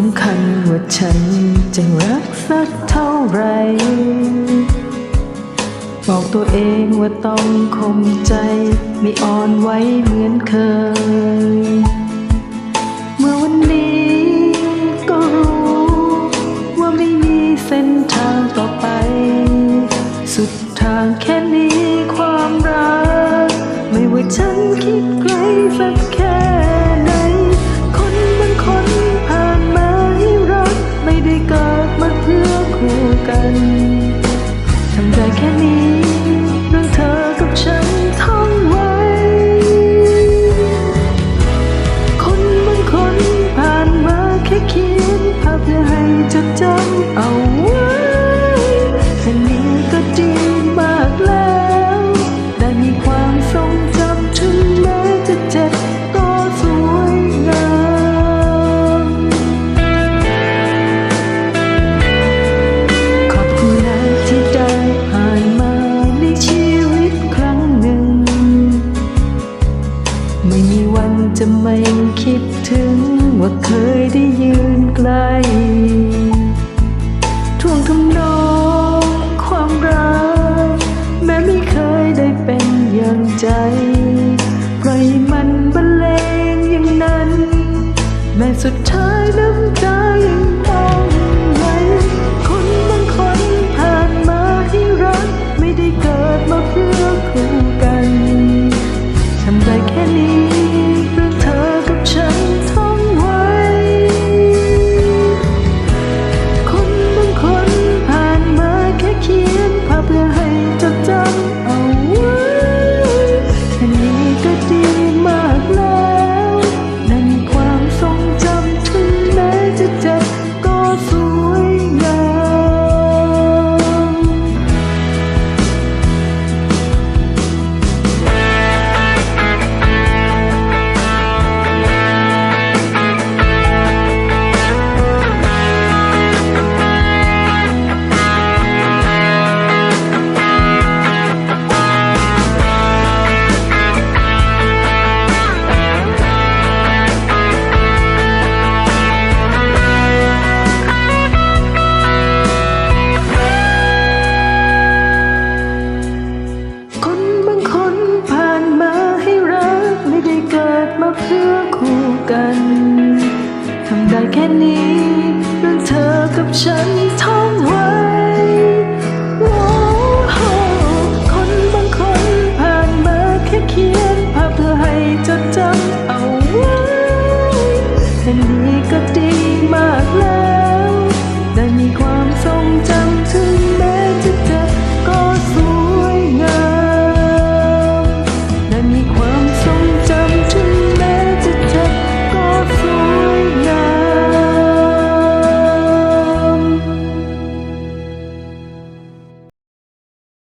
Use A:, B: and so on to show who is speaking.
A: ำคัญว่าฉันจึงรักสักเท่าไร บอกตัวเองว่าต้องคมใจไม่อ่อนไหวเหมือนเคย เมื่อวันนี้ก็รู้ว่าไม่มีเส้นทางต่อไป สุดทางแค่นี้ความรัก ไม่ว่าฉันคิดไกลสักแค่ คู่กั ไม่คิดถึงว่าเคยได้ยืนใกล้ท่วงทำนองความรัก แม้ไม่เคยได้เป็นอย่างใจปล่อยมันบรรเลงอย่างนั้น แม้สุดท้ายน้ำตายัง